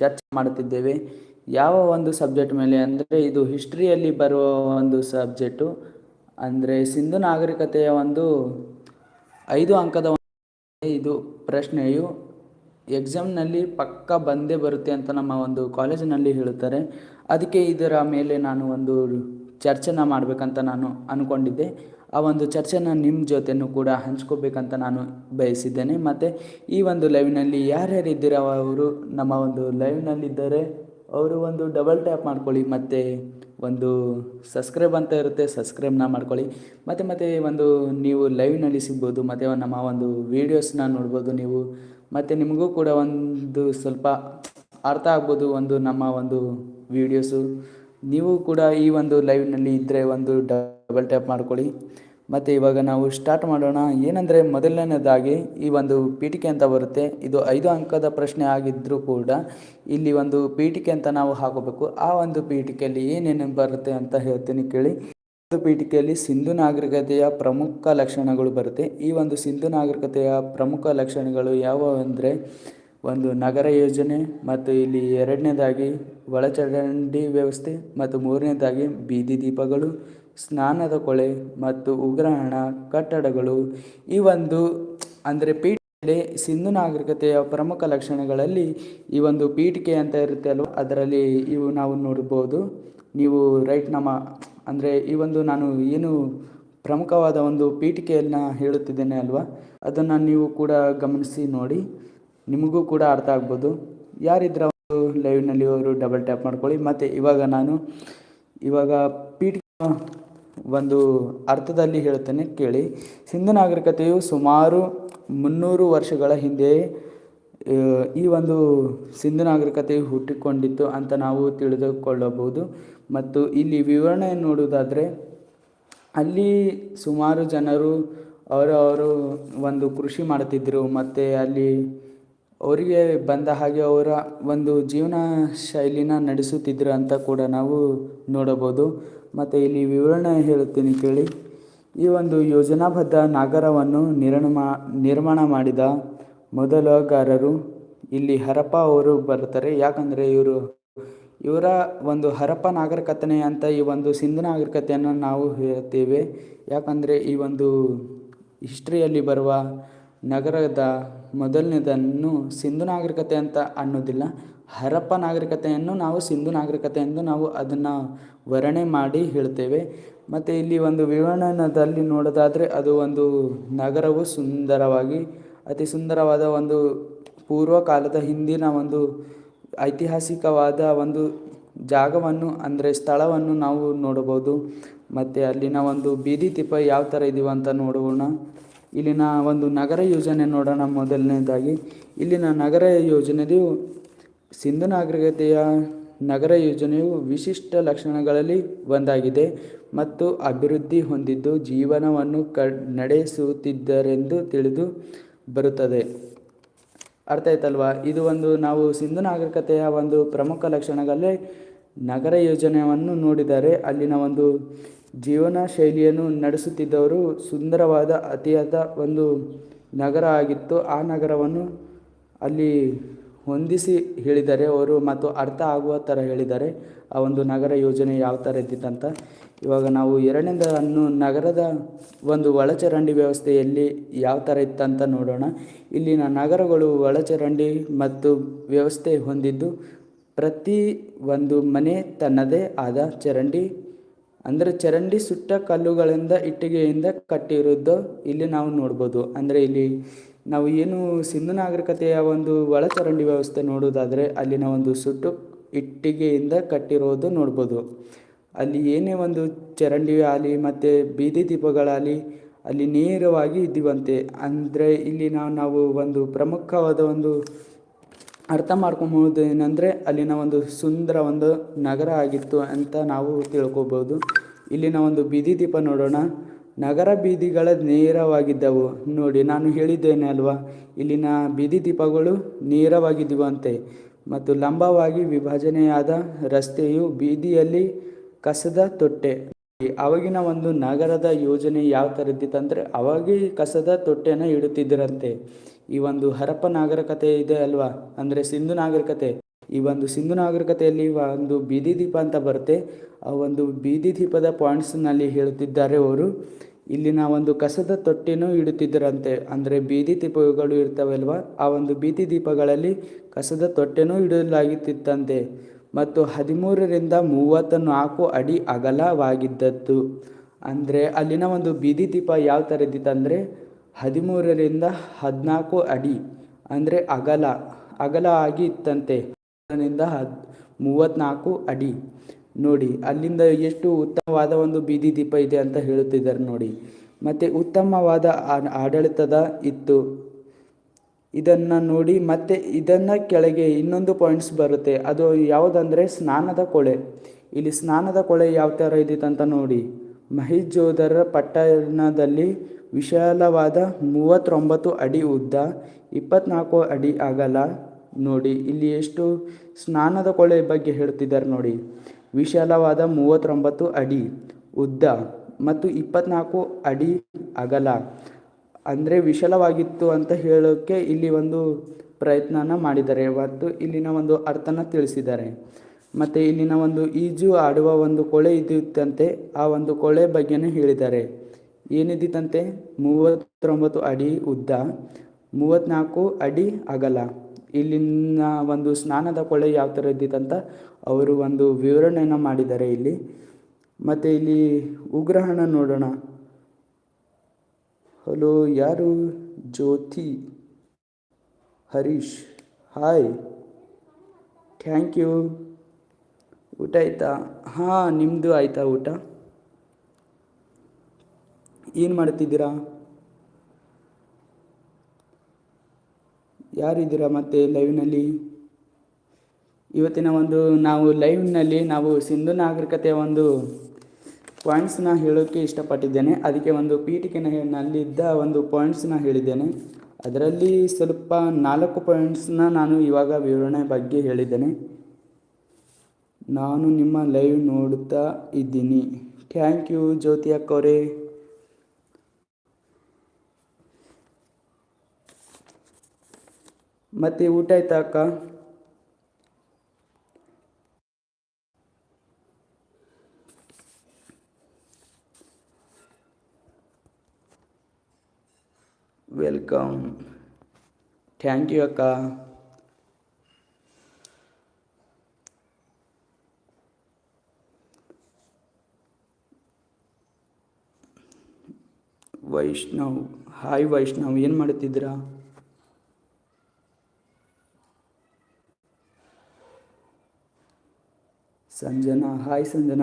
ಚರ್ಚೆ ಮಾಡುತ್ತಿದ್ದೇವೆ. ಯಾವ ಒಂದು ಸಬ್ಜೆಕ್ಟ್ ಮೇಲೆ ಅಂದರೆ ಇದು ಹಿಸ್ಟ್ರಿಯಲ್ಲಿ ಬರುವ ಒಂದು ಸಬ್ಜೆಕ್ಟು. ಅಂದರೆ ಸಿಂಧು ನಾಗರಿಕತೆಯ ಒಂದು ಐದು ಅಂಕದ ಇದು. ಪ್ರಶ್ನೆಯು ಎಕ್ಸಾಮ್ನಲ್ಲಿ ಪಕ್ಕ ಬಂದೇ ಬರುತ್ತೆ ಅಂತ ನಮ್ಮ ಒಂದು ಕಾಲೇಜಿನಲ್ಲಿ ಹೇಳುತ್ತಾರೆ. ಅದಕ್ಕೆ ಇದರ ಮೇಲೆ ನಾನು ಒಂದು ಚರ್ಚೆನ ಮಾಡಬೇಕಂತ ನಾನು ಅಂದ್ಕೊಂಡಿದ್ದೆ ಆ ಒಂದು ಚರ್ಚೆನ ನಿಮ್ಮ ಜೊತೆನೂ ಕೂಡ ಹಂಚ್ಕೋಬೇಕಂತ ನಾನು ಬಯಸಿದ್ದೇನೆ. ಮತ್ತು ಈ ಒಂದು ಲೈವ್ನಲ್ಲಿ ಇದ್ದೀರ ಅವರು? ನಮ್ಮ ಒಂದು ಲೈವ್ನಲ್ಲಿದ್ದರೆ ಅವರು ಒಂದು ಡಬಲ್ ಟ್ಯಾಪ್ ಮಾಡ್ಕೊಳ್ಳಿ. ಮತ್ತು ಒಂದು ಸಬ್ಸ್ಕ್ರೈಬ್ ಅಂತ ಇರುತ್ತೆ ಸಬ್ಸ್ಕ್ರೈಬ್ನ ಮಾಡ್ಕೊಳ್ಳಿ. ಮತ್ತು ಮತ್ತು ಒಂದು ನೀವು ಲೈವ್ನಲ್ಲಿ ಸಿಗ್ಬೋದು. ಮತ್ತು ನಮ್ಮ ಒಂದು ವೀಡಿಯೋಸ್ನ ನೋಡ್ಬೋದು ನೀವು. ಮತ್ತು ನಿಮಗೂ ಕೂಡ ಒಂದು ಸ್ವಲ್ಪ ಅರ್ಥ ಆಗ್ಬೋದು ಒಂದು ನಮ್ಮ ಒಂದು ವೀಡಿಯೋಸು ನೀವು ಕೂಡ ಈ ಒಂದು ಲೈವ್ನಲ್ಲಿ ಇದ್ದರೆ ಒಂದು ಡಬಲ್ ಟ್ಯಾಪ್ ಮಾಡ್ಕೊಳ್ಳಿ. ಮತ್ತು ಇವಾಗ ನಾವು ಸ್ಟಾರ್ಟ್ ಮಾಡೋಣ. ಏನಂದರೆ ಮೊದಲನೇದಾಗಿ ಈ ಒಂದು ಪೀಠಿಕೆ ಅಂತ ಬರುತ್ತೆ. ಇದು ಐದು ಅಂಕದ ಪ್ರಶ್ನೆ ಆಗಿದ್ದರೂ ಕೂಡ ಇಲ್ಲಿ ಒಂದು ಪೀಠಿಕೆ ಅಂತ ನಾವು ಹಾಕೋಬೇಕು. ಆ ಒಂದು ಪೀಠಿಕೆಯಲ್ಲಿ ಏನೇನು ಬರುತ್ತೆ ಅಂತ ಹೇಳ್ತೀನಿ ಕೇಳಿ. ಒಂದು ಪೀಠಿಕೆಯಲ್ಲಿ ಸಿಂಧು ನಾಗರಿಕತೆಯ ಪ್ರಮುಖ ಲಕ್ಷಣಗಳು ಬರುತ್ತೆ. ಈ ಒಂದು ಸಿಂಧು ನಾಗರಿಕತೆಯ ಪ್ರಮುಖ ಲಕ್ಷಣಗಳು ಯಾವುವು ಅಂದರೆ ಒಂದು ನಗರ ಯೋಜನೆ ಮತ್ತು ಇಲ್ಲಿ ಎರಡನೇದಾಗಿ ಒಳಚರಂಡಿ ವ್ಯವಸ್ಥೆ ಮತ್ತು ಮೂರನೇದಾಗಿ ಬೀದಿ ದೀಪಗಳು ಸ್ನಾನದ ಕೊಳೆ ಮತ್ತು ಉಗ್ರಹಣ ಕಟ್ಟಡಗಳು ಈ ಒಂದು ಅಂದರೆ ಪೀಠಿಕೆ, ಸಿಂಧು ನಾಗರಿಕತೆಯ ಪ್ರಮುಖ ಲಕ್ಷಣಗಳಲ್ಲಿ ಈ ಒಂದು ಪೀಠಿಕೆ ಅಂತ ಇರುತ್ತೆ ಅಲ್ವ? ಅದರಲ್ಲಿ ಇವು ನಾವು ನೋಡ್ಬೋದು. ನೀವು ರೈಟ್ ನಮ್ಮ ಅಂದರೆ ಈ ಒಂದು ನಾನು ಏನು ಪ್ರಮುಖವಾದ ಒಂದು ಪೀಠಿಕೆಯನ್ನು ಹೇಳುತ್ತಿದ್ದೇನೆ ಅಲ್ವಾ? ಅದನ್ನು ನೀವು ಕೂಡ ಗಮನಿಸಿ ನೋಡಿ. ನಿಮಗೂ ಕೂಡ ಅರ್ಥ ಆಗ್ಬೋದು. ಯಾರಿದ್ರ ಒಂದು ಲೈವ್ನಲ್ಲಿ ಅವರು ಡಬಲ್ ಟ್ಯಾಪ್ ಮಾಡ್ಕೊಳ್ಳಿ. ಮತ್ತು ಇವಾಗ ನಾನು ಇವಾಗ ಪೀಠಿಕೆ ಒಂದು ಅರ್ಥದಲ್ಲಿ ಹೇಳ್ತೇನೆ ಕೇಳಿ. ಸಿಂಧು ನಾಗರಿಕತೆಯು ಸುಮಾರು ಮುನ್ನೂರು ವರ್ಷಗಳ ಹಿಂದೆ ಈ ಒಂದು ಸಿಂಧು ನಾಗರಿಕತೆಯು ಹುಟ್ಟಿಕೊಂಡಿತ್ತು ಅಂತ ನಾವು ತಿಳಿದುಕೊಳ್ಳಬಹುದು. ಮತ್ತು ಇಲ್ಲಿ ವಿವರಣೆ ನೋಡುವುದಾದರೆ, ಅಲ್ಲಿ ಸುಮಾರು ಜನರು ಅವರವರು ಒಂದು ಕೃಷಿ ಮಾಡ್ತಿದ್ದರು ಮತ್ತು ಅಲ್ಲಿ ಅವರಿಗೆ ಬಂದ ಹಾಗೆ ಅವರ ಒಂದು ಜೀವನ ಶೈಲಿನ ನಡೆಸುತ್ತಿದ್ದರು ಅಂತ ಕೂಡ ನಾವು ನೋಡಬಹುದು ಮತ್ತು ಇಲ್ಲಿ ವಿವರಣೆ ಹೇಳುತ್ತೀನಿ ಕೇಳಿ. ಈ ಒಂದು ಯೋಜನಾಬದ್ಧ ನಗರವನ್ನು ನಿರ್ಮಾ ನಿರ್ಮಾಣ ಮಾಡಿದ ಮೊದಲಗಾರರು ಇಲ್ಲಿ ಹರಪ್ಪ ಅವರು ಬರ್ತಾರೆ ಯಾಕಂದರೆ ಇವರು, ಇವರ ಒಂದು ಹರಪ್ಪ ನಾಗರಿಕತೆ ಅಂತ ಈ ಒಂದು ಸಿಂಧು ನಾಗರಿಕತೆಯನ್ನು ನಾವು ಹೇಳ್ತೇವೆ ಯಾಕಂದರೆ ಈ ಒಂದು ಹಿಸ್ಟ್ರಿಯಲ್ಲಿ ಬರುವ ನಗರದ ಮೊದಲನೇದನ್ನು ಸಿಂಧು ನಾಗರಿಕತೆ ಅಂತ ಅನ್ನೋದಿಲ್ಲ, ಹರಪ್ಪ ನಾಗರಿಕತೆಯನ್ನು ನಾವು ಸಿಂಧು ನಾಗರಿಕತೆ ಎಂದು ನಾವು ಅದನ್ನು ವರ್ಣನೆ ಮಾಡಿ ಹೇಳ್ತೇವೆ. ಮತ್ತು ಇಲ್ಲಿ ಒಂದು ವಿವರಣದಲ್ಲಿ ನೋಡೋದಾದರೆ ಅದು ಒಂದು ನಗರವು ಸುಂದರವಾಗಿ, ಅತಿ ಸುಂದರವಾದ ಒಂದು ಪೂರ್ವ ಕಾಲದ ಹಿಂದಿನ ಒಂದು ಐತಿಹಾಸಿಕವಾದ ಒಂದು ಜಾಗವನ್ನು ಅಂದರೆ ಸ್ಥಳವನ್ನು ನಾವು ನೋಡಬಹುದು. ಮತ್ತು ಅಲ್ಲಿನ ಒಂದು ಬೀದಿ ದೀಪ ಯಾವ ಥರ ಇದೀವ ಅಂತ ನೋಡೋಣ. ಇಲ್ಲಿನ ಒಂದು ನಗರ ಯೋಜನೆ ನೋಡೋಣ ಮೊದಲನೇದಾಗಿ. ಇಲ್ಲಿನ ನಗರ ಯೋಜನೆಯು ಸಿಂಧು ನಾಗರಿಕತೆಯ ನಗರ ಯೋಜನೆಯು ವಿಶಿಷ್ಟ ಲಕ್ಷಣಗಳಲ್ಲಿ ಒಂದಾಗಿದೆ ಮತ್ತು ಅಭಿವೃದ್ಧಿ ಹೊಂದಿದ್ದು ಜೀವನವನ್ನು ಕ ನಡೆಸುತ್ತಿದ್ದರೆಂದು ತಿಳಿದು ಬರುತ್ತದೆ. ಅರ್ಥ ಆಯ್ತಲ್ವಾ? ಇದು ಒಂದು ನಾವು ಸಿಂಧು ನಾಗರಿಕತೆಯ ಒಂದು ಪ್ರಮುಖ ಲಕ್ಷಣಗಳಲ್ಲಿ ನಗರ ಯೋಜನೆಯನ್ನು ನೋಡಿದರೆ ಅಲ್ಲಿನ ಒಂದು ಜೀವನ ಶೈಲಿಯನ್ನು ನಡೆಸುತ್ತಿದ್ದವರು ಸುಂದರವಾದ, ಅತಿಯಾದ ಒಂದು ನಗರ ಆಗಿತ್ತು. ಆ ನಗರವನ್ನು ಅಲ್ಲಿ ಹೊಂದಿಸಿ ಹೇಳಿದ್ದಾರೆ ಅವರು ಮತ್ತು ಅರ್ಥ ಆಗುವ ಥರ ಹೇಳಿದ್ದಾರೆ ಆ ಒಂದು ನಗರ ಯೋಜನೆ ಯಾವ ಥರ ಇದ್ದಿತ್ತಂತ. ಇವಾಗ ನಾವು ಎರಡನೇದನ್ನು ನಗರದ ಒಂದು ಒಳಚರಂಡಿ ವ್ಯವಸ್ಥೆಯಲ್ಲಿ ಯಾವ ಥರ ಇತ್ತಂತ ನೋಡೋಣ. ಇಲ್ಲಿನ ನಗರಗಳು ಒಳಚರಂಡಿ ಮತ್ತು ವ್ಯವಸ್ಥೆ ಹೊಂದಿದ್ದು ಪ್ರತಿ ಒಂದು ಮನೆ ತನ್ನದೇ ಆದ ಚರಂಡಿ. ಅಂದರೆ ಚರಂಡಿ ಸುಟ್ಟ ಕಲ್ಲುಗಳಿಂದ ಇಟ್ಟಿಗೆಯಿಂದ ಕಟ್ಟಿರೋದು ಇಲ್ಲಿ ನಾವು ನೋಡ್ಬೋದು. ಅಂದರೆ ಇಲ್ಲಿ ನಾವು ಏನು ಸಿಂಧು ನಾಗರಿಕತೆಯ ಒಂದು ಒಳಚರಂಡಿ ವ್ಯವಸ್ಥೆ ನೋಡೋದಾದರೆ ಅಲ್ಲಿನ ಒಂದು ಸುಟ್ಟು ಇಟ್ಟಿಗೆಯಿಂದ ಕಟ್ಟಿರೋದು ನೋಡ್ಬೋದು. ಅಲ್ಲಿ ಏನೇ ಒಂದು ಚರಂಡಿ ಆಗಲಿ ಮತ್ತು ಬೀದಿ ದೀಪಗಳಾಗಲಿ ಅಲ್ಲಿ ನೇರವಾಗಿ ಇದ್ದೀವಂತೆ. ಅಂದರೆ ಇಲ್ಲಿ ನಾವು ನಾವು ಒಂದು ಪ್ರಮುಖವಾದ ಒಂದು ಅರ್ಥ ಮಾಡ್ಕೊಬೋದು ಏನಂದರೆ ಅಲ್ಲಿನ ಒಂದು ಸುಂದರ ಒಂದು ನಗರ ಆಗಿತ್ತು ಅಂತ ನಾವು ತಿಳ್ಕೊಬೋದು. ಇಲ್ಲಿನ ಒಂದು ಬೀದಿ ದೀಪ ನೋಡೋಣ. ನಗರ ಬೀದಿಗಳ ನೇರವಾಗಿದ್ದವು. ನೋಡಿ, ನಾನು ಹೇಳಿದ್ದೇನೆ ಅಲ್ವಾ? ಇಲ್ಲಿನ ಬೀದಿ ದೀಪಗಳು ನೇರವಾಗಿದ್ದವು ಅಂತೆ ಮತ್ತು ಲಂಬವಾಗಿ ವಿಭಜನೆಯಾದ ರಸ್ತೆಯು ಬೀದಿಯಲ್ಲಿ ಕಸದ ತೊಟ್ಟೆ. ಅವಾಗಿನ ಒಂದು ನಗರದ ಯೋಜನೆ ಯಾವ ಥರ ಇದ್ದಿತ್ತಂದರೆ ಅವಾಗೇ ಕಸದ ತೊಟ್ಟೆನ ಇಡುತ್ತಿದ್ದರಂತೆ. ಈ ಒಂದು ಹರಪ್ಪ ನಾಗರಿಕತೆ ಇದೆ ಅಲ್ವಾ? ಅಂದರೆ ಸಿಂಧು ನಾಗರಿಕತೆ. ಈ ಒಂದು ಸಿಂಧು ನಾಗರಿಕತೆಯಲ್ಲಿ ಒಂದು ಬೀದಿ ದೀಪ ಅಂತ ಬರುತ್ತೆ. ಆ ಒಂದು ಬೀದಿ ದೀಪದ ಪಾಯಿಂಟ್ಸ್ನಲ್ಲಿ ಹೇಳುತ್ತಿದ್ದಾರೆ ಅವರು. ಇಲ್ಲಿನ ಒಂದು ಕಸದ ತೊಟ್ಟಿನೂ ಇಡುತ್ತಿದ್ದರಂತೆ. ಅಂದರೆ ಬೀದಿ ದೀಪಗಳು ಇರ್ತವಲ್ವ? ಆ ಒಂದು ಬೀದಿ ದೀಪಗಳಲ್ಲಿ ಕಸದ ತೊಟ್ಟೆನೂ ಇಡಲಾಗುತ್ತಿತ್ತಂತೆ. ಮತ್ತು ಹದಿಮೂರರಿಂದ ಮೂವತ್ತ ನಾಲ್ಕು ಅಡಿ ಅಗಲವಾಗಿದ್ದದ್ದು. ಅಂದರೆ ಅಲ್ಲಿನ ಒಂದು ಬೀದಿ ದೀಪ ಯಾವ ಥರ ಇದ್ದಿತ್ತಂದರೆ ಹದಿಮೂರರಿಂದ ಹದಿನಾಲ್ಕು ಅಡಿ, ಅಂದರೆ ಅಗಲ ಅಗಲ ಆಗಿ ಇತ್ತಂತೆ ಹದಿನಿಂದ ಹದ್ ಮೂವತ್ತ್ನಾಲ್ಕು ಅಡಿ. ನೋಡಿ, ಅಲ್ಲಿಂದ ಎಷ್ಟು ಉತ್ತಮವಾದ ಒಂದು ಬೀದಿ ದೀಪ ಇದೆ ಅಂತ ಹೇಳುತ್ತಿದ್ದಾರೆ ನೋಡಿ. ಮತ್ತು ಉತ್ತಮವಾದ ಆಡಳಿತದ ಇತ್ತು. ಇದನ್ನು ನೋಡಿ, ಮತ್ತೆ ಇದನ್ನು ಕೆಳಗೆ ಇನ್ನೊಂದು ಪಾಯಿಂಟ್ಸ್ ಬರುತ್ತೆ. ಅದು ಯಾವುದಂದರೆ ಸ್ನಾನದ ಕೊಳೆ. ಇಲ್ಲಿ ಸ್ನಾನದ ಕೊಳೆ ಯಾವ ಥರ ಇದ್ದಿತ್ತಂತ ನೋಡಿ. ಮಹಿಜೋದರ ಪಟ್ಟಣದಲ್ಲಿ ವಿಶಾಲವಾದ ಮೂವತ್ತೊಂಬತ್ತು ಅಡಿ ಉದ್ದ, ಇಪ್ಪತ್ನಾಲ್ಕು ಅಡಿ ಅಗಲ. ನೋಡಿ, ಇಲ್ಲಿ ಎಷ್ಟು ಸ್ನಾನದ ಕೊಳೆ ಬಗ್ಗೆ ಹೇಳ್ತಿದ್ದಾರೆ ನೋಡಿ. ವಿಶಾಲವಾದ ಮೂವತ್ತೊಂಬತ್ತು ಅಡಿ ಉದ್ದ ಮತ್ತು ಇಪ್ಪತ್ನಾಲ್ಕು ಅಡಿ ಅಗಲ. ಅಂದರೆ ವಿಶಾಲವಾಗಿತ್ತು ಅಂತ ಹೇಳೋಕ್ಕೆ ಇಲ್ಲಿ ಒಂದು ಪ್ರಯತ್ನನ ಮಾಡಿದ್ದಾರೆ. ಮತ್ತು ಇಲ್ಲಿನ ಒಂದು ಅರ್ಥನ ತಿಳಿಸಿದ್ದಾರೆ. ಮತ್ತು ಇಲ್ಲಿನ ಒಂದು ಈಜು ಆಡುವ ಒಂದು ಕೊಳೆ ಇದ್ದಂತೆ ಆ ಒಂದು ಕೊಳೆ ಬಗ್ಗೆನೂ ಹೇಳಿದ್ದಾರೆ. ಏನಿದ್ದಿತ್ತಂತೆ ಮೂವತ್ತೊಂಬತ್ತು ಅಡಿ ಉದ್ದ, ಮೂವತ್ತ್ನಾಲ್ಕು ಅಡಿ ಅಗಲ. ಇಲ್ಲಿನ ಒಂದು ಸ್ನಾನದ ಕೊಳೆ ಯಾವ ಥರ ಇದ್ದಿತ್ತಂತ ಅವರು ಒಂದು ವಿವರಣೆಯನ್ನು ಮಾಡಿದ್ದಾರೆ ಇಲ್ಲಿ. ಮತ್ತು ಇಲ್ಲಿ ಉಗ್ರಹಣ ನೋಡೋಣ. ಹಲೋ, ಯಾರು? Jyoti. Harish. Hi thank you ಊಟ ಆಯ್ತಾ? ಹಾಂ ನಿಮ್ಮದು ಆಯಿತಾ ಊಟ? ಏನು ಮಾಡ್ತಿದ್ದೀರಾ ಯಾರಿದ್ದೀರಾ ಮತ್ತೆ ಲೈವ್ನಲ್ಲಿ ಇವತ್ತಿನ ಒಂದು ನಾವು ಲೈವ್ನಲ್ಲಿ ನಾವು ಸಿಂಧು ನಾಗರಿಕತೆಯ ಒಂದು ಪಾಯಿಂಟ್ಸ್ನ ಹೇಳೋಕ್ಕೆ ಇಷ್ಟಪಟ್ಟಿದ್ದೇನೆ. ಅದಕ್ಕೆ ಒಂದು ಪೀಠಿಕೆನಲ್ಲಿದ್ದ ಒಂದು ಪಾಯಿಂಟ್ಸ್ನ ಹೇಳಿದ್ದೇನೆ. ಅದರಲ್ಲಿ ಸ್ವಲ್ಪ ನಾಲ್ಕು ಪಾಯಿಂಟ್ಸ್ನ ನಾನು ಇವಾಗ ವಿವರಣೆ ಬಗ್ಗೆ ಹೇಳಿದ್ದೇನೆ. ನಾನು ನಿಮ್ಮ ಲೈವ್ ನೋಡುತ್ತಾ ಇದ್ದೀನಿ. ಥ್ಯಾಂಕ್ ಯು ಜ್ಯೋತಿ ಅಕ್ಕವರೇ. ಮತ್ತೆ ಊಟ ಆಯ್ತಾ ಅಕ್ಕ? ವೆಲ್ಕಮ್ ಥ್ಯಾಂಕ್ ಯು ಅಕ್ಕ. ವೈಷ್ಣವ್ ಹಾಯ್ ವೈಷ್ಣವ್ ಏನು ಮಾಡುತ್ತಿದ್ದೀರಾ സഞ്ജന. ഹായ് സഞ്ജന.